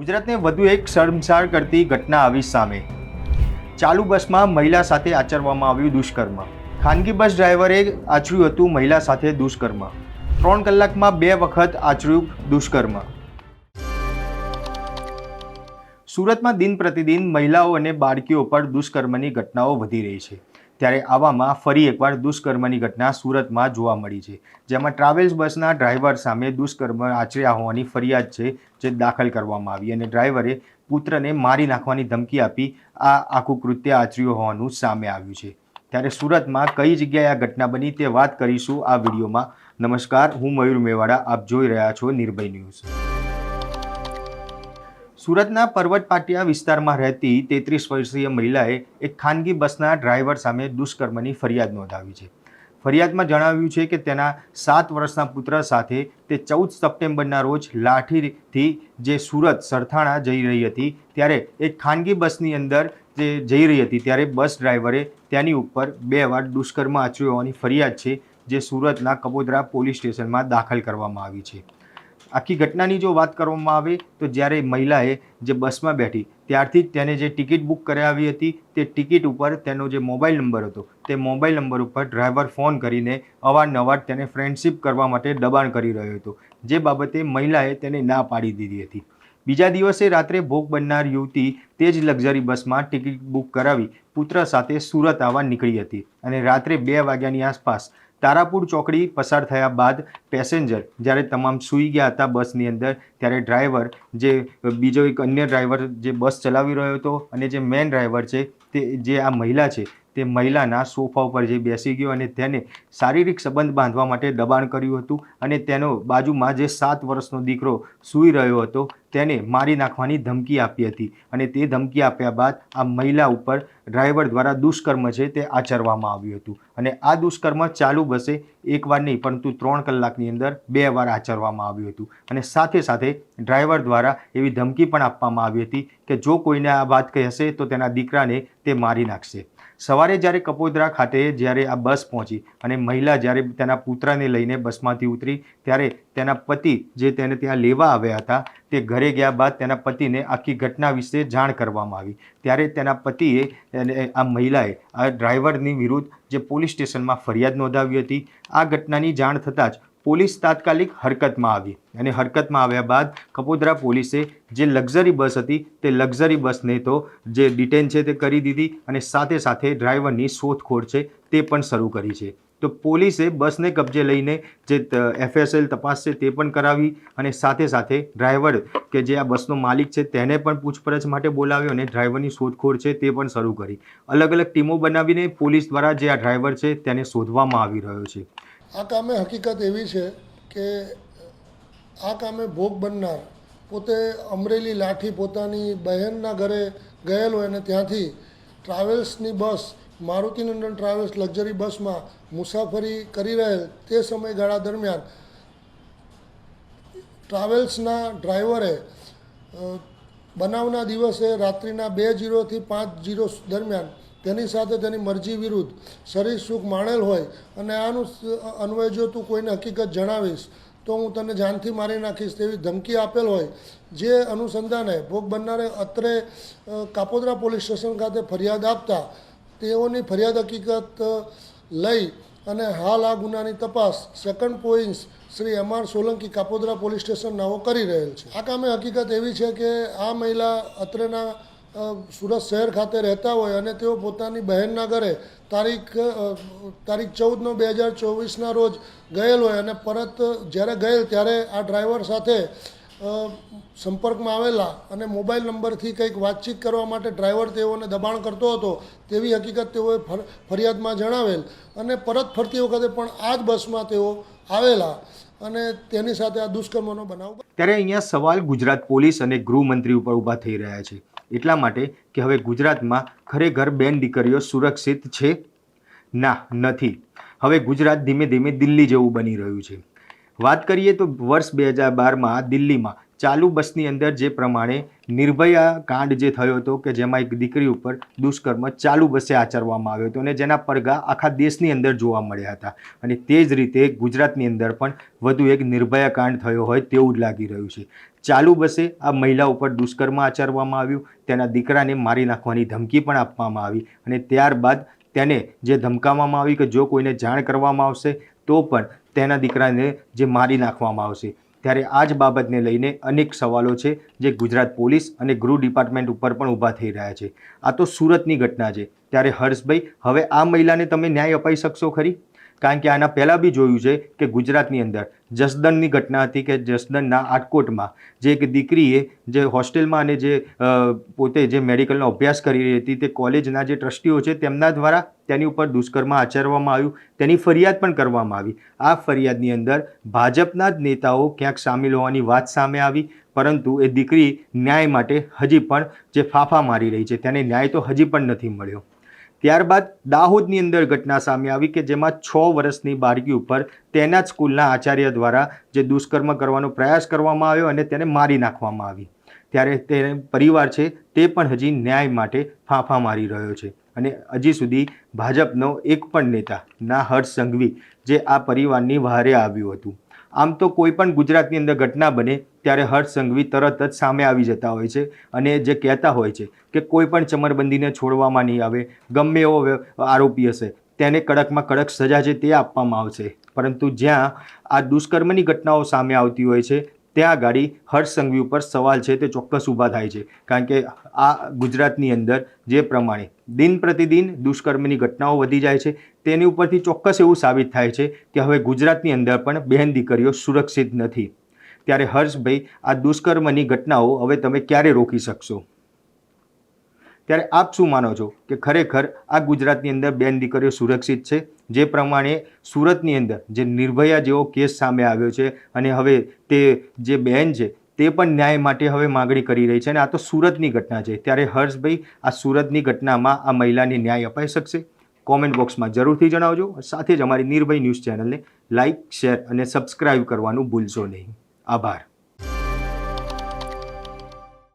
ગુજરાતને વધુ એક શરમસાર કરતી ઘટના આવી સામે. ચાલુ બસમાં મહિલા સાથે આચરવામાં આવ્યું દુષ્કર્મ. ખાનગી બસ ડ્રાઈવરે આચર્યું હતું મહિલા સાથે દુષ્કર્મ. ત્રણ કલાકમાં બે વખત આચર્યું દુષ્કર્મ. સુરતમાં દિન પ્રતિદિન મહિલાઓ અને બાળકીઓ પર દુષ્કર્મની ઘટનાઓ વધી રહી છે. ત્યારે આવામાં ફરી એકવાર દુષ્કર્મની ઘટના સુરતમાં જોવા મળી છે, જેમાં ટ્રાવેલ્સ બસના ડ્રાઈવર સામે દુષ્કર્મ આચર્યા હોવાની ફરિયાદ છે, જે દાખલ કરવામાં આવી અને ડ્રાઈવરે પુત્રને મારી નાખવાની ધમકી આપી આ આખું કૃત્ય આચર્યું હોવાનું સામે આવ્યું છે. ત્યારે સુરતમાં કઈ જગ્યાએ આ ઘટના બની તે વાત કરીશું આ વિડીયોમાં. નમસ્કાર, હું મયુર મેવાડા, આપ જોઈ રહ્યા છો નિર્ભય ન્યૂઝ. સુરતના પર્વત પાટિયા વિસ્તારમાં રહેતી તેત્રીસ વર્ષીય મહિલાએ એક ખાનગી બસના ડ્રાઈવર સામે દુષ્કર્મની ફરિયાદ નોંધાવી છે. ફરિયાદમાં જણાવ્યું છે કે તેના સાત વર્ષના પુત્ર સાથે તે ચૌદ સપ્ટેમ્બરના રોજ લાઠીથી જે સુરત સરથાણા જઈ રહી હતી, ત્યારે એક ખાનગી બસની અંદર જે જઈ રહી હતી, ત્યારે બસ ડ્રાઈવરે તેની ઉપર બે વાર દુષ્કર્મ આચર્યું હોવાની ફરિયાદ છે, જે સુરતના કપોદરા પોલીસ સ્ટેશનમાં દાખલ કરવામાં આવી છે. આખી ઘટનાની જો વાત કરવામાં આવે તો જ્યારે મહિલાએ જે બસમાં બેઠી, ત્યારથી જ તેને જે ટિકિટ બુક કરાવી હતી, તે ટિકિટ ઉપર તેનો જે મોબાઈલ નંબર હતો, તે મોબાઈલ નંબર ઉપર ડ્રાઈવર ફોન કરીને અવારનવાર તેને ફ્રેન્ડશિપ કરવા માટે દબાણ કરી રહ્યો હતો, જે બાબતે મહિલાએ તેને ના પાડી દીધી હતી. બીજા દિવસે રાત્રે ભોગ બનનાર યુવતી તે જ લક્ઝરી બસમાં ટિકિટ બુક કરાવી પુત્ર સાથે સુરત આવવા નીકળી હતી અને રાત્રે બે વાગ્યાની આસપાસ તારાપુર ચોકડી પસાર થયા બાદ પેસેન્જર જ્યારે તમામ સૂઈ ગયા હતા બસની અંદર, ત્યારે ડ્રાઈવર જે બીજો એક અન્ય ડ્રાઈવર જે બસ ચલાવી રહ્યો હતો અને જે મેન ડ્રાઈવર છે તે, જે આ મહિલા છે તે મહિલાના સોફા ઉપર જે બેસી ગયો અને તેને શારીરિક સંબંધ બાંધવા માટે દબાણ કર્યું હતું અને તેનો બાજુમાં જે સાત વર્ષનો દીકરો સૂઈ રહ્યો હતો તેને મારી નાખવાની ધમકી આપી હતી અને તે ધમકી આપ્યા બાદ આ મહિલા ઉપર ડ્રાઈવર દ્વારા દુષ્કર્મ છે તે આચરવામાં આવ્યું હતું અને આ દુષ્કર્મ ચાલુ બસે એકવાર નહીં, પરંતુ ત્રણ કલાકની અંદર બે વાર આચરવામાં આવ્યું હતું અને સાથે સાથે ડ્રાઈવર દ્વારા એવી ધમકી પણ આપવામાં આવી હતી કે જો કોઈને આ વાત કહેશે તો તેના દીકરાને તે મારી નાખશે. સવારે જ્યારે કપોદરા ખાતે જ્યારે આ બસ પહોંચી અને મહિલા જ્યારે તેના પુત્રને લઈને બસમાંથી ઉતરી, ત્યારે તેના પતિ જે તેને ત્યાં લેવા આવ્યા હતા, તે ઘરે ગયા બાદ તેના પતિને આખી ઘટના વિશે જાણ કરવામાં આવી. ત્યારે તેના પતિએ આ મહિલાએ આ ડ્રાઈવરની વિરુદ્ધ જે પોલીસ સ્ટેશનમાં ફરિયાદ નોંધાવી હતી, આ ઘટનાની જાણ થતાં જ પોલીસ તાત્કાલિક હરકતમાં આવી અને હરકતમાં આવ્યા બાદ કપોદરા પોલીસે જે લક્ઝરી બસ હતી તે લક્ઝરી બસને તો જે ડિટેન છે તે કરી દીધી અને સાથે સાથે ડ્રાઈવરની શોધખોળ છે તે પણ શરૂ કરી છે. તો પોલીસે બસને કબજે લઈને જે એફએસએલ તપાસ છે તે પણ કરાવી અને સાથે સાથે ડ્રાઈવર કે જે આ બસનો માલિક છે તેને પણ પૂછપરછ માટે બોલાવ્યો અને ડ્રાઈવરની શોધખોળ છે તે પણ શરૂ કરી. અલગ અલગ ટીમો બનાવીને પોલીસ દ્વારા જે આ ડ્રાઈવર છે તેને શોધવામાં આવી રહ્યો છે. આ કામે હકીકત એવી છે કે આ કામે ભોગ બનનાર પોતે અમરેલી લાઠી પોતાની બહેનના ઘરે ગયેલો અને ત્યાંથી ટ્રાવેલ્સની બસ મારુતિનંદન ટ્રાવેલ્સ લક્ઝરી બસમાં મુસાફરી કરી રહેલ તે સમયગાળા દરમિયાન ટ્રાવેલ્સના ડ્રાઈવરે બનાવના દિવસે રાત્રિના બે જીરોથી પાંચ જીરો દરમિયાન તેની સાથે તેની મરજી વિરુદ્ધ શરીર સુખ માણેલ હોય અને આનું અન્વય જો તું કોઈને હકીકત જણાવીશ, તો હું તને જાનથી મારી નાખીશ તેવી ધમકી આપેલ હોય. જે અનુસંધાને ભોગ બનનારે અત્રે કાપોદરા પોલીસ સ્ટેશન ખાતે ફરિયાદ આપતા તેઓની ફરિયાદ હકીકત લઈ અને હાલ આ ગુનાની તપાસ second points Shri M R Solanki Kapodara police station નાઓ કરી રહેલ છે. આ કામે હકીકત એવી છે કે આ મહિલા અત્રેના સુરત શહેર ખાતે રહેતા હોય અને તેઓ પોતાની બહેનના ઘરે તારીખ તારીખ ચૌદનો બે હજાર ચોવીસના રોજ ગયેલ હોય અને પરત જ્યારે ગયેલ ત્યારે આ ડ્રાઈવર સાથે સંપર્કમાં આવેલા અને મોબાઈલ નંબરથી કંઈક વાતચીત કરવા માટે ડ્રાઈવર તેઓને દબાણ કરતો હતો, તેવી હકીકત તેઓએ ફરિયાદમાં જણાવેલ. અને પરત ફરતી વખતે પણ આ જ બસમાં તેઓ આવેલા. અને તેની સાથે આ દુષ્કર્મનો બનાવ ત્યારે અહીંયા સવાલ ગુજરાત પોલીસ અને ગૃહમંત્રી ઉપર ઊભા થઈ રહ્યા છે. એટલા માટે કે હવે ગુજરાતમાં ખરેખર બેન દીકરીઓ સુરક્ષિત છે? ના, નથી. હવે ગુજરાત ધીમે ધીમે દિલ્હી જેવું બની રહ્યું છે. વાત કરીએ તો વર્ષ બે હજાર બારમાં દિલ્હીમાં ચાલુ બસની અંદર જે પ્રમાણે નિર્ભયા કાંડ જે થયો હતો કે જેમાં એક દીકરી ઉપર દુષ્કર્મ ચાલુ બસે આચરવામાં આવ્યો હતો અને જેના પડઘા આખા દેશની અંદર જોવા મળ્યા હતા. અને તે જ રીતે ગુજરાતની અંદર પણ વધુ એક નિર્ભયા કાંડ થયો હોય તેવું જ લાગી રહ્યું છે. ચાલુ બસે આ મહિલા ઉપર દુષ્કર્મ આચરવામાં આવ્યું, તેના દીકરાને મારી નાખવાની ધમકી પણ આપવામાં આવી અને ત્યારબાદ તેને જે ધમકાવવામાં આવી કે જો કોઈને જાણ કરવામાં આવશે, તો પણ તેના દીકરાને જે મારી નાખવામાં આવશે. ત્યારે આ જ બાબતને લઈને અનેક સવાલો છે જે ગુજરાત પોલીસ અને ગૃહ ડિપાર્ટમેન્ટ ઉપર પણ ઊભા થઈ રહ્યા છે. આ તો સુરતની ઘટના છે. ત્યારે હર્ષભાઈ, હવે આ મહિલાને તમે ન્યાય અપાઈ શકશો ખરી? કારણ કે આના પહેલાં બી જોયું છે કે ગુજરાતની અંદર જસદણની ઘટના હતી કે જસદણના આટકોટમાં જે એક દીકરીએ જે હોસ્ટેલમાં અને જે પોતે જે મેડિકલનો અભ્યાસ કરી રહી હતી તે કોલેજના જે ટ્રસ્ટીઓ છે તેમના દ્વારા તેની ઉપર દુષ્કર્મ આચરવામાં આવ્યું. તેની ફરિયાદ પણ કરવામાં આવી. આ ફરિયાદની અંદર ભાજપના જ નેતાઓ ક્યાંક સામેલ હોવાની વાત સામે આવી, પરંતુ એ દીકરી ન્યાય માટે હજી પણ જે ફાફા મારી રહી છે, તેને ન્યાય તો હજી પણ નથી મળ્યો. ત્યારબાદ દાહોદની અંદર ઘટના સામે આવી કે જેમાં છ વર્ષની બાળકી ઉપર તેના જ સ્કૂલના આચાર્ય દ્વારા જે દુષ્કર્મ કરવાનો પ્રયાસ કરવામાં આવ્યો અને તેને મારી નાખવામાં આવી. ત્યારે તે પરિવાર છે તે પણ હજી ન્યાય માટે ફાંફા મારી રહ્યો છે અને હજી સુધી ભાજપનો એક પણ નેતા, ના હર્ષ સંઘવી, જે આ પરિવારની વહારે આવ્યું હતું. આમ તો કોઈ પણ ગુજરાતની અંદર ઘટના બને ત્યારે હર્ષ સંઘવી તરત જ સામે આવી જતા હોય છે અને જે કહેતા હોય છે કે કોઈ પણ ચમરબંધીને છોડવામાં નહીં આવે, ગમે એવો આરોપી હશે, તેને કડકમાં કડક સજા છે તે આપવામાં આવશે. પરંતુ જ્યાં આ દુષ્કર્મની ઘટનાઓ સામે આવતી હોય છે, ત્યાં ગાડી હર્ષ સંઘવી ઉપર સવાલ છે તે ચોક્કસ ઊભા થાય છે. કારણ કે આ ગુજરાતની અંદર જે પ્રમાણે દિન પ્રતિદિન દુષ્કર્મની ઘટનાઓ વધી જાય છે, તેની ઉપરથી ચોક્કસ એવું સાબિત થાય છે કે હવે ગુજરાતની અંદર પણ બહેન દીકરીઓ સુરક્ષિત નથી. ત્યારે હર્ષભાઈ આ દુષ્કર્મની ઘટનાઓ હવે તમે ક્યારે રોકી શકશો? ત્યારે આપ શું માનો છો કે ખરેખર આ ગુજરાતની અંદર બેન દીકરીઓ સુરક્ષિત છે? જે પ્રમાણે સુરતની અંદર જે નિર્ભયા જેવો કેસ સામે આવ્યો છે અને હવે તે જે બહેન છે તે પણ ન્યાય માટે હવે માગણી કરી રહી છે અને આ તો સુરતની ઘટના છે. ત્યારે હર્ષભાઈ આ સુરતની ઘટનામાં આ મહિલાને ન્યાય અપાઈ શકશે? કોમેન્ટ બોક્સમાં જરૂરથી જણાવજો. સાથે જ અમારી નિર્ભય ન્યૂઝ ચેનલને લાઇક શેર અને સબસ્ક્રાઇબ કરવાનું ભૂલશો નહીં. આભાર